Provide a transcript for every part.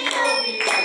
Thank you.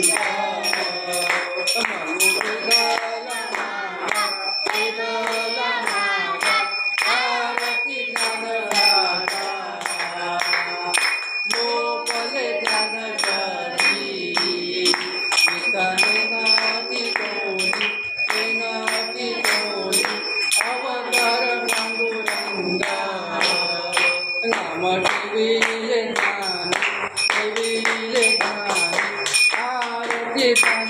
Hallelujah. Super.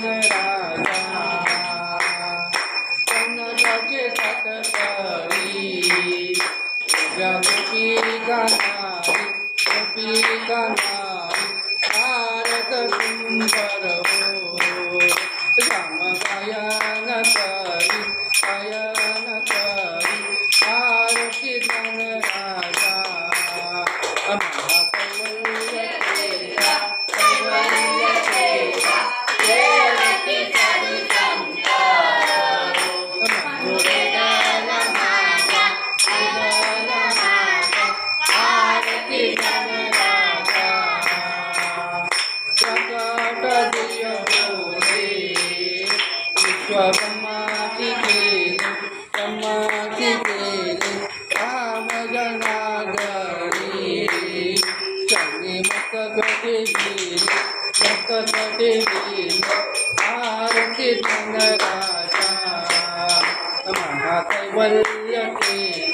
गमाती केली गमाती केली काम गणागरी चांगली मत कटेली मत कटेली आरती चंद्राचा महाकैवल्य केली